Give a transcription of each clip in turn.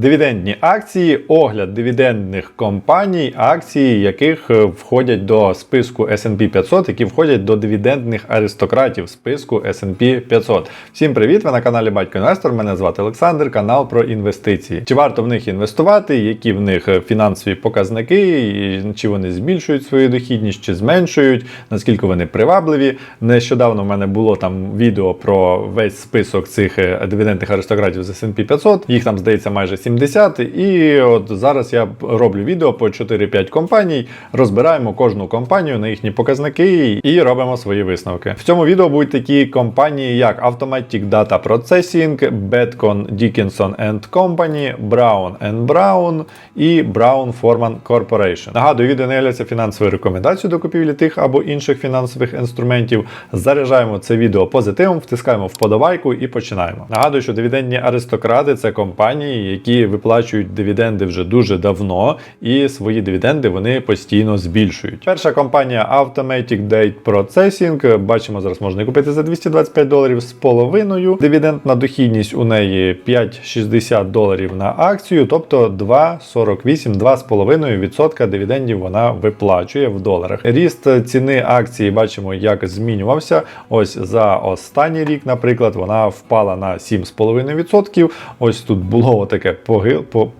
Дивідендні акції, огляд дивідендних компаній, акції, яких е, входять до списку S&P 500, які входять до дивідендних аристократів списку S&P 500. Всім привіт! Ви на каналі Батько Інвестор. Мене звати Олександр, канал про інвестиції. Чи варто в них інвестувати? Які в них е, фінансові показники? Чи вони збільшують свою дохідність, чи зменшують? Наскільки вони привабливі? Нещодавно в мене було там відео про весь список цих е, дивідендних аристократів з S&P 500. Їх там здається майже 70. І от зараз я роблю відео по 4-5 компаній, розбираємо кожну компанію на їхні показники і робимо свої висновки. В цьому відео будуть такі компанії, як Automatic Data Processing, Betcon Dickinson Company, Brown Brown і Brown Forman Corporation. Нагадую, відео не є фінансовою рекомендацією до купівлі тих або інших фінансових інструментів. Заряджаємо це відео позитивом, втискаємо вподобайку і починаємо. Нагадую, що дивідендні аристократи це компанії, які виплачують дивіденди вже дуже давно, і свої дивіденди вони постійно збільшують. Перша компанія Automatic Date Processing. Бачимо, зараз можна купити за 225 доларів з половиною. Дивідендна дохідність у неї 5,60 доларів на акцію, тобто 2,48, 2,5% дивідендів вона виплачує в доларах. Ріст ціни акції бачимо, як змінювався. Ось за останній рік, наприклад, вона впала на 7,5%. Ось тут було таке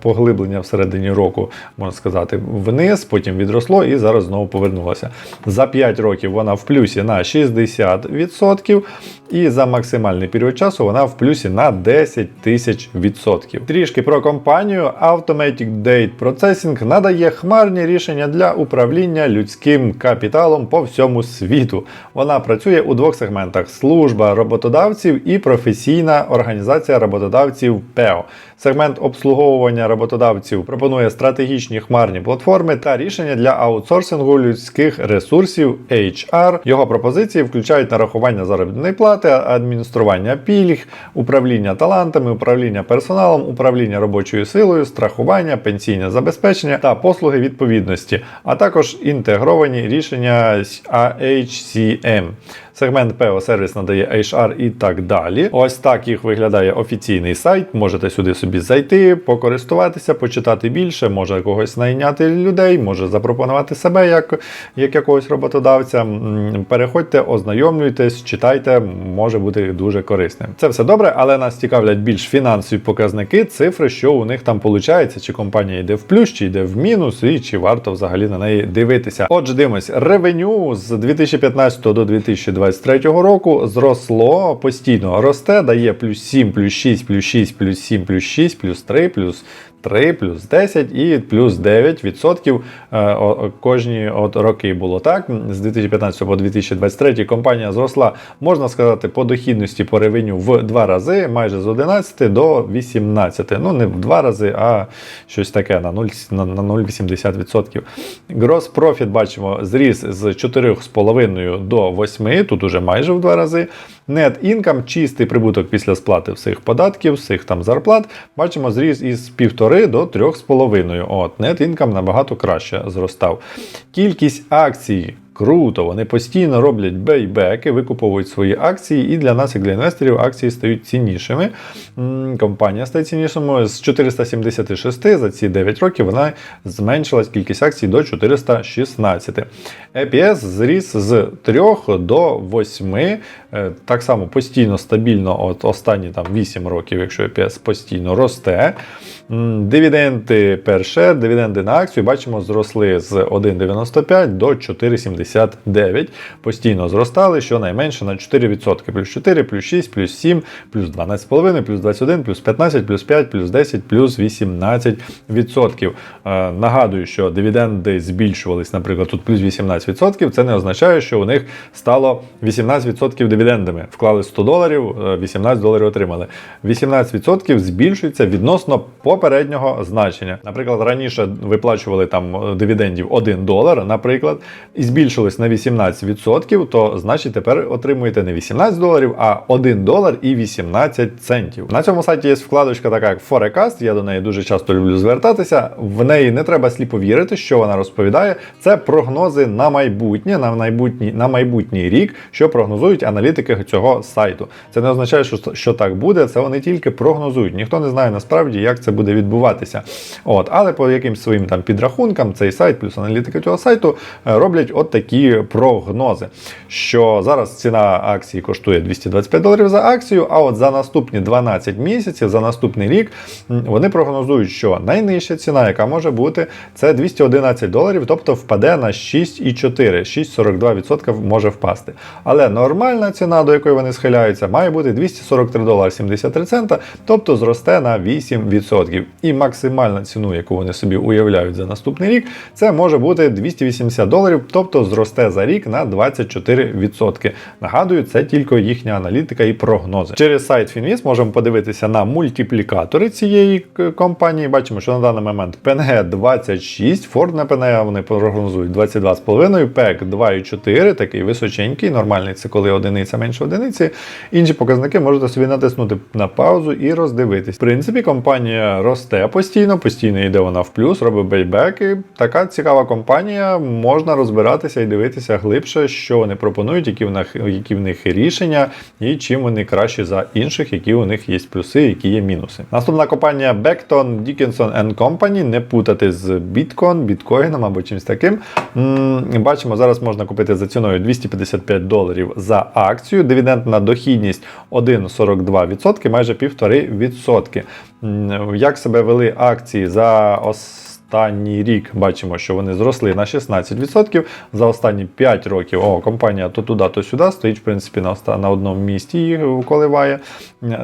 поглиблення всередині року, можна сказати, вниз, потім відросло і зараз знову повернулося. За 5 років вона в плюсі на 60%, і за максимальний період часу вона в плюсі на 10 тисяч відсотків. Трішки про компанію Automatic Date Processing надає хмарні рішення для управління людським капіталом по всьому світу. Вона працює у двох сегментах: служба роботодавців і професійна організація роботодавців ПЕО. Сегмент обслуговування роботодавців пропонує стратегічні хмарні платформи та рішення для аутсорсингу людських ресурсів HR. Його пропозиції включають нарахування заробітної плати, адміністрування пільг, управління талантами, управління персоналом, управління робочою силою, страхування, пенсійне забезпечення та послуги відповідності, а також інтегровані рішення AHCM. Сегмент PO сервіс надає HR і так далі. Ось так їх виглядає офіційний сайт. Можете сюди собі зайти, покористуватися, почитати більше, може когось найняти людей, може запропонувати себе як, як якогось роботодавця. Переходьте, ознайомлюйтесь, читайте, може бути дуже корисним. Це все добре, але нас цікавлять більш фінансові показники, цифри, що у них там виходить, чи компанія йде в плюс, чи йде в мінус, і чи варто взагалі на неї дивитися. Отже, дивимось, ревеню з 2015 до 2023 року зросло постійно росте, дає плюс 7, плюс 6, плюс 6, плюс 7, плюс 6, плюс 3, плюс 3, плюс 10 і плюс 9 відсотків е, о- о- кожні от роки було так. З 2015 по 2023 компанія зросла, можна сказати, по дохідності по ревеню в два рази, майже з 11 до 18. Ну, не в два рази, а щось таке на 0, на, на 0,80%. Gross profit бачимо зріс з 4,5 до 8, тут уже майже в два рази. Net income, чистий прибуток після сплати всіх податків, всіх там зарплат, бачимо зріс із 1,5 до 3,5. От, net income набагато краще зростав. Кількість акцій. Круто, вони постійно роблять бейбеки, викуповують свої акції, і для нас, як для інвесторів, акції стають ціннішими. Компанія стає ціннішою. З 476 за ці 9 років вона зменшилась кількість акцій до 416. EPS зріс з 3 до 8. Е, Так само постійно стабільно, от останні там 8 років, якщо EPS постійно росте. Дивіденди share, дивіденди на акцію, бачимо, зросли з 1,95 до 4,79. Постійно зростали, щонайменше на 4%. Плюс 4, плюс 6, плюс 7, плюс 12,5, плюс 21, плюс 15, плюс 5, плюс 10, плюс 18%. Е, Нагадую, що дивіденди збільшувались, наприклад, тут плюс 18%. Це не означає, що у них стало 18% дивідендами. Вклали 100 доларів, е, 18 доларів отримали. 18% збільшується відносно попереднього значення. Наприклад, раніше виплачували там е, дивідендів 1 долар, наприклад, і збільшили збільшилось на 18%, то значить тепер отримуєте не 18 доларів, а 1 долар і 18 центів. На цьому сайті є вкладочка така як Forecast, я до неї дуже часто люблю звертатися. В неї не треба сліпо вірити, що вона розповідає. Це прогнози на майбутнє, на майбутній, на майбутній рік, що прогнозують аналітики цього сайту. Це не означає, що, що так буде, це вони тільки прогнозують. Ніхто не знає насправді, як це буде відбуватися. От, але по якимсь своїм там підрахункам цей сайт плюс аналітики цього сайту е, роблять от такі прогнози. Що зараз ціна акції коштує 225 доларів за акцію, а от за наступні 12 місяців, за наступний рік, вони прогнозують, що найнижча ціна, яка може бути, це 211 доларів, тобто впаде на 6,4, 6,42% може впасти. Але нормальна ціна, до якої вони схиляються, має бути 243 долари 73 цента, тобто зросте на 8%. І максимальна ціну, яку вони собі уявляють за наступний рік, це може бути 280 доларів, тобто зросте за рік на 24%. Нагадую, це тільки їхня аналітика і прогнози. Через сайт Finviz можемо подивитися на мультиплікатори цієї компанії. Бачимо, що на даний момент PNG 26, Ford на PNG вони прогнозують 22,5, PEC 2,4, такий височенький, нормальний це коли одиниця менше одиниці. Інші показники можете собі натиснути на паузу і роздивитись. В принципі, компанія росте постійно, постійно йде вона в плюс, робить бейбеки. Така цікава компанія, можна розбиратися і дивитися глибше, що вони пропонують, які в них, які в них рішення, і чим вони кращі за інших, які у них є плюси, які є мінуси. Наступна компанія Beckton Dickinson Company, не путати з Bitcoin, біткоїном або чимось таким. Бачимо, зараз можна купити за ціною 255 доларів за акцію. Дивідендна дохідність 1,42%, майже 1,5%. Як себе вели акції за останній рік? Бачимо, що вони зросли на 16%. За останні 5 років о, компанія то туди, то сюди стоїть, в принципі, на, на одному місці її коливає.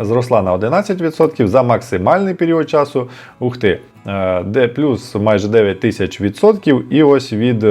Зросла на 11%. За максимальний період часу, ух ти, е, де плюс майже 9 тисяч відсотків. І ось від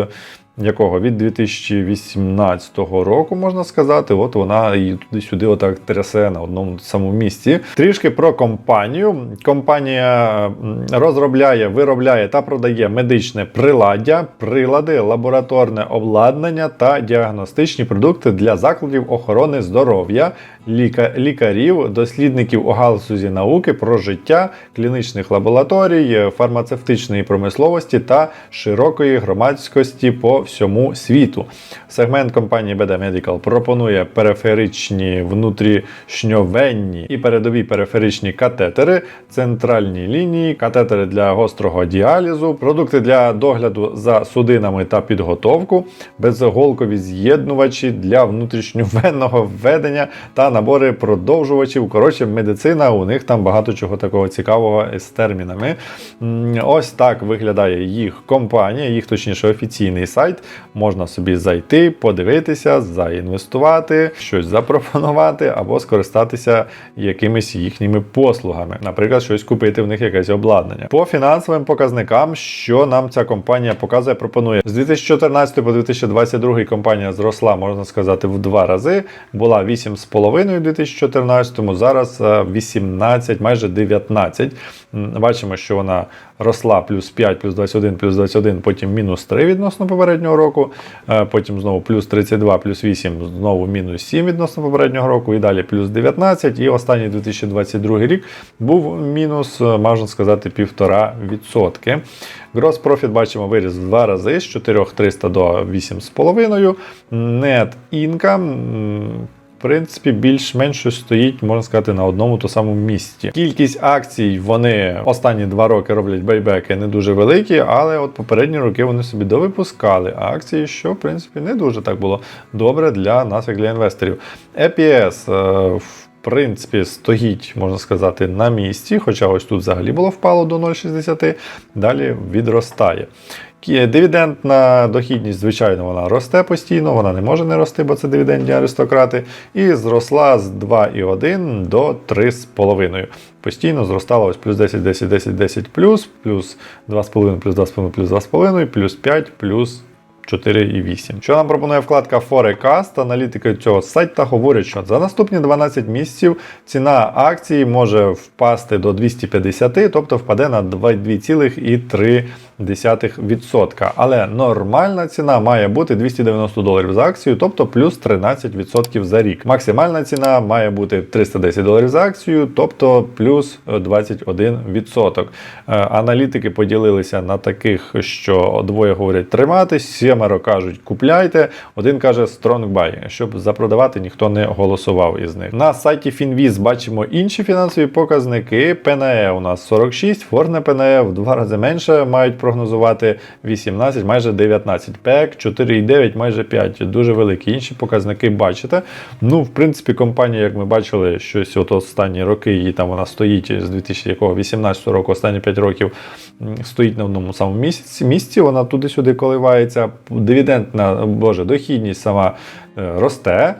якого від 2018 року можна сказати, от вона і туди-сюди отак трясе на одному самому місці. Трішки про компанію. Компанія розробляє, виробляє та продає медичне приладдя, прилади, лабораторне обладнання та діагностичні продукти для закладів охорони здоров'я, ліка- лікарів, дослідників у галузі науки про життя, клінічних лабораторій, фармацевтичної промисловості та широкої громадськості по всьому світу. Сегмент компанії BD Medical пропонує периферичні внутрішньовенні і передові периферичні катетери, центральні лінії, катетери для гострого діалізу, продукти для догляду за судинами та підготовку, безголкові з'єднувачі для внутрішньовенного введення та набори продовжувачів. Коротше, медицина, у них там багато чого такого цікавого з термінами. Ось так виглядає їх компанія, їх точніше офіційний сайт. Можна собі зайти, подивитися, заінвестувати, щось запропонувати або скористатися якимись їхніми послугами. Наприклад, щось купити в них якесь обладнання. По фінансовим показникам, що нам ця компанія показує, пропонує з 2014 по 2022 компанія зросла, можна сказати, в два рази. Була 8,5 у 2014, зараз е, 18, майже 19. Бачимо, що вона росла плюс 5, плюс 21, плюс 21, потім мінус 3 відносно попереднього року, е, потім знову плюс 32, плюс 8, знову мінус 7 відносно попереднього року, і далі плюс 19. І останній 2022 рік був мінус, е, можна сказати, 1,5%. Gross profit бачимо виріс в два рази з 4300 до 8,5. Net income. Принципі, більш-менш щось стоїть, можна сказати, на одному то самому місці. Кількість акцій вони останні два роки роблять бейбеки не дуже великі, але от попередні роки вони собі довипускали акції, що в принципі не дуже так було добре для нас, як для інвесторів. EPS е, в принципі стоїть, можна сказати, на місці, хоча ось тут взагалі було впало до 0,60, далі відростає. Дивідендна дохідність, звичайно, вона росте постійно, вона не може не рости, бо це дивідендні аристократи. І зросла з 2,1 до 3,5. Постійно зростала ось плюс 10, 10, 10, 10 плюс, плюс 2,5, плюс 2,5, плюс 2,5, плюс 5, плюс 4,8. Що нам пропонує вкладка Forecast? Аналітики цього сайта говорять, що за наступні 12 місяців ціна акції може впасти до 250, тобто впаде на 2,3%. 0,2%. Але нормальна ціна має бути 290 доларів за акцію, тобто плюс 13% за рік. Максимальна ціна має бути 310 доларів за акцію, тобто плюс 21%. Е, Аналітики поділилися на таких, що двоє говорять триматись, сімеро кажуть купляйте, один каже strong buy, щоб запродавати ніхто не голосував із них. На сайті Finviz бачимо інші фінансові показники. ПНЕ у нас 46, Форне ПНЕ в два рази менше мають прогнозувати 18, майже 19. ПЕК 4,9, майже 5. Дуже великі. Інші показники бачите. Ну, в принципі, компанія, як ми бачили, щось от останні роки, її там вона стоїть з 2018 року, останні 5 років стоїть на одному самому місці. місці вона туди-сюди коливається. Дивідендна, боже, дохідність сама е, росте.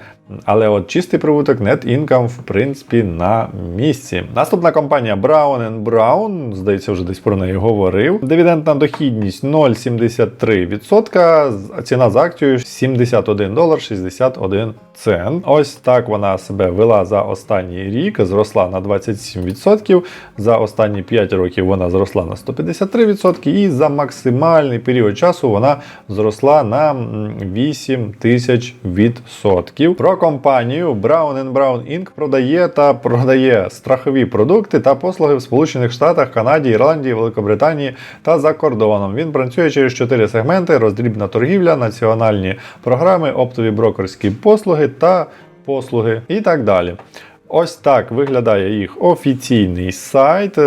Але от чистий прибуток, net income, в принципі, на місці. Наступна компанія Brown Brown, здається, вже десь про неї говорив. Дивідендна дохідність 0,73%, ціна за акцією 71 долар 61 цент. Ось так вона себе вела за останній рік, зросла на 27%. За останні 5 років вона зросла на 153%, і за максимальний період часу вона зросла на 8 тисяч відсотків. Компанію Brown Brown Inc. продає та продає страхові продукти та послуги в Сполучених Штатах, Канаді, Ірландії, Великобританії та за кордоном. Він працює через чотири сегменти: роздрібна торгівля, національні програми, оптові брокерські послуги та послуги і так далі. Ось так виглядає їх офіційний сайт е,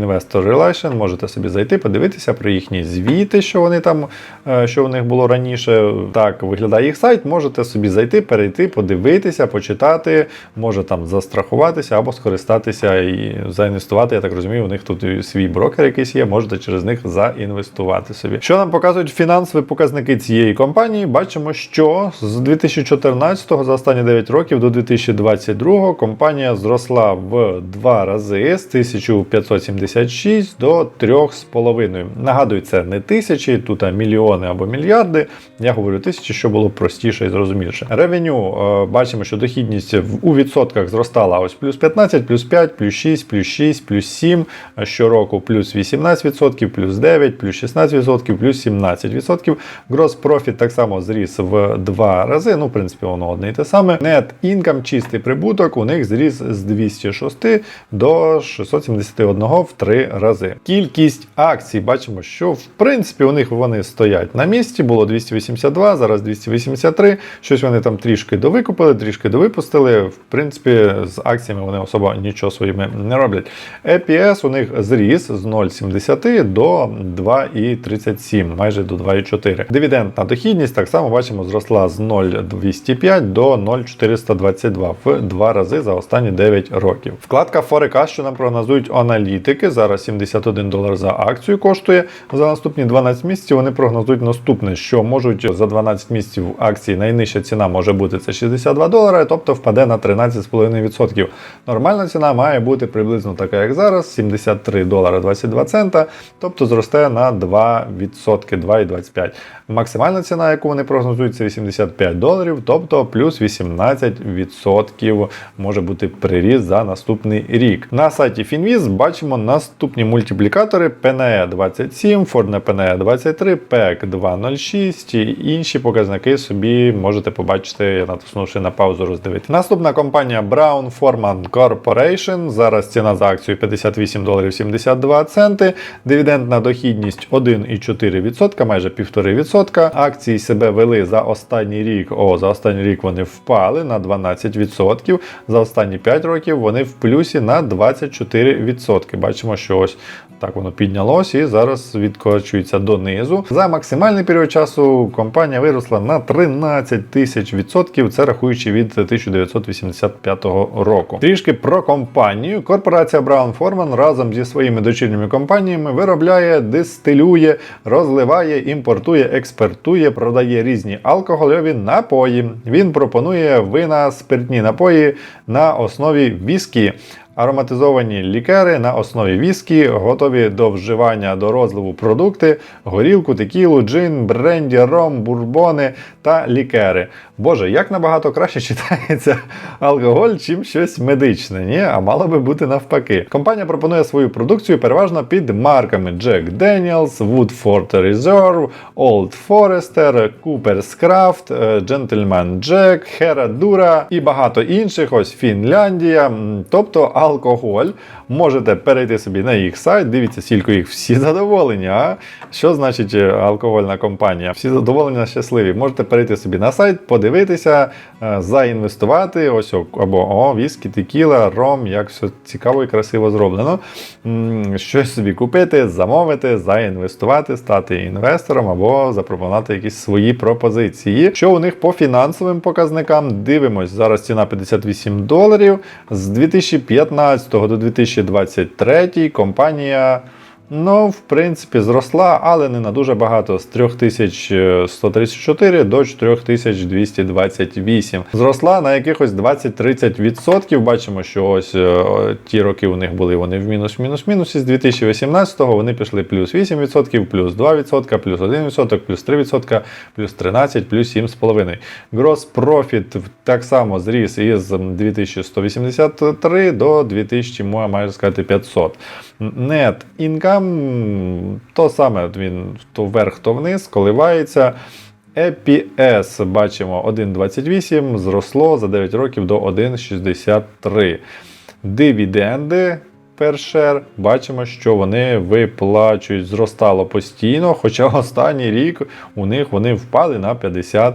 Investor Relation. Можете собі зайти, подивитися про їхні звіти, що вони там, е, що у них було раніше. Так виглядає їх сайт. Можете собі зайти, перейти, подивитися, почитати, може там застрахуватися або скористатися і заінвестувати. Я так розумію, у них тут свій брокер якийсь є, можете через них заінвестувати собі. Що нам показують фінансові показники цієї компанії? Бачимо, що з 2014 за останні 9 років до 2022 компанія зросла в два рази з 1576 до 3,5. Нагадую, це не тисячі, тут а мільйони або мільярди. Я говорю тисячі, що було простіше і зрозуміліше. Ревеню е, бачимо, що дохідність у відсотках зростала ось плюс 15, плюс 5, плюс 6, плюс 6, плюс 7. Щороку плюс 18%, плюс 9, плюс 16%, плюс 17%. Gross profit так само зріс в два рази. Ну, в принципі, воно одне і те саме. Net income, чистий прибуток, у них зріс з 206 до 671 в три рази. Кількість акцій бачимо, що в принципі у них вони стоять на місці. Було 282, зараз 283. Щось вони там трішки довикупили, трішки довипустили. В принципі, з акціями вони особо нічого своїми не роблять. EPS у них зріс з 0,70 до 2,37, майже до 2,4. Дивідендна дохідність так само бачимо зросла з 0,205 до 0,422 в два рази за останні 9 років. Вкладка Forecast, що нам прогнозують аналітики. Зараз 71 долар за акцію коштує. За наступні 12 місяців вони прогнозують наступне, що можуть за 12 місяців акції найнижча ціна може бути це 62 долари, тобто впаде на 13,5%. Нормальна ціна має бути приблизно така, як зараз, 73 долари 22 цента, тобто зросте на 2%, 2,25. Максимальна ціна, яку вони прогнозують, це 85 доларів, тобто плюс 18% може бути приріст за наступний рік. На сайті Finviz бачимо наступні мультиплікатори PNE 27, Ford PNE 23, PEC 206 і інші показники собі можете побачити, натиснувши на паузу роздивити. Наступна компанія Brown Forman Corporation. Зараз ціна за акцію 58 доларів 72 центи. Дивідендна дохідність 1,4%, майже 1,5%. Акції себе вели за останній рік. О, за останній рік вони впали на 12%. За останні 5 років вони в плюсі на 24%. Бачимо, що ось так воно піднялось і зараз відкочується донизу. За максимальний період часу компанія виросла на 13 тисяч відсотків. Це рахуючи від 1985 року. Трішки про компанію. Корпорація Brown Forman разом зі своїми дочірніми компаніями виробляє, дистилює, розливає, імпортує, експортує, продає різні алкогольові напої. Він пропонує вина, спиртні напої на основі віскі. Ароматизовані лікери на основі віскі, готові до вживання до розливу продукти, горілку, текілу, джин, бренді, ром, бурбони та лікери. Боже, як набагато краще читається алкоголь, чим щось медичне, ні? А мало би бути навпаки. Компанія пропонує свою продукцію переважно під марками Jack Daniels, Woodford Reserve, Old Forester, Cooper's Craft, Gentleman Jack, Herradura і багато інших. Ось Фінляндія. Тобто алкоголь. Можете перейти собі на їх сайт, дивіться, скільки їх всі задоволені. А що значить е, алкогольна компанія? Всі задоволені, щасливі. Можете перейти собі на сайт, подивитися, е, заінвестувати. Ось або о, віскі, текіла, ром, як все цікаво і красиво зроблено. Щось собі купити, замовити, заінвестувати, стати інвестором або запропонувати якісь свої пропозиції. Що у них по фінансовим показникам? Дивимось. Зараз ціна 58 доларів. З 2015 до 2023 компанія. Ну, в принципі, зросла, але не на дуже багато. З 3134 до 4228. Зросла на якихось 20-30%. Бачимо, що ось е, ті роки у них були вони в мінус, мінус, мінусі. З 2018-го вони пішли плюс 8%, плюс 2%, плюс 1%, плюс 3%, плюс 13%, плюс 7,5%. Gross Profit так само зріс із 2183 до 2000, можна майже сказати, 500. Net income то саме він то вверх, то вниз, коливається. EPS бачимо 1,28 зросло за 9 років до 1,63. Дивіденди per share, бачимо, що вони виплачують, зростало постійно, хоча останній рік у них вони впали на 50%.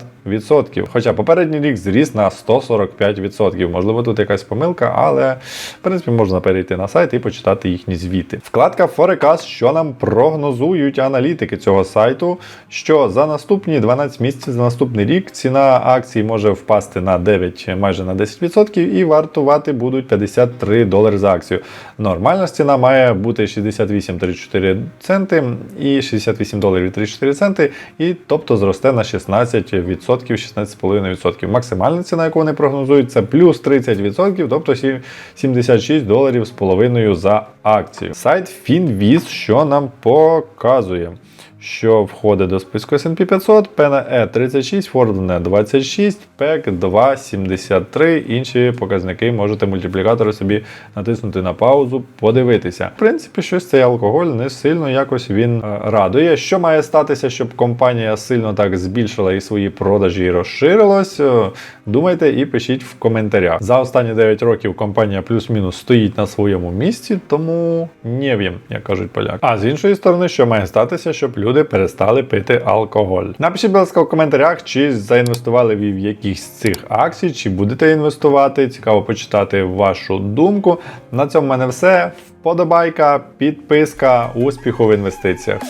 Хоча попередній рік зріс на 145%. Можливо, тут якась помилка, але в принципі можна перейти на сайт і почитати їхні звіти. Вкладка Forecast, що нам прогнозують аналітики цього сайту, що за наступні 12 місяців, за наступний рік ціна акцій може впасти на 9, майже на 10% і вартувати будуть 53 долари за акцію. Нормальна ціна має бути 68,34 центи і 68 доларів 34 центи, і тобто зросте на 16%, 16,5%. Максимальна ціна, яку вони прогнозують, це плюс 30%, тобто 76 доларів з половиною за акцію. Сайт FinViz, що нам показує. Що входить до списку S&P 500, PNE 36, Fordne 26, PEC 2,73. Інші показники можете мультиплікатори собі натиснути на паузу, подивитися. В принципі, щось цей алкоголь не сильно якось він е, радує. Що має статися, щоб компанія сильно так збільшила і свої продажі і розширилась? Е, Думайте і пишіть в коментарях. За останні 9 років компанія плюс-мінус стоїть на своєму місці, тому не вім, як кажуть поляки. А з іншої сторони, що має статися, щоб люди перестали пити алкоголь? Напишіть, будь ласка, в коментарях, чи заінвестували ви в якісь з цих акцій, чи будете інвестувати. Цікаво почитати вашу думку. На цьому в мене все. Вподобайка, підписка, успіху в інвестиціях.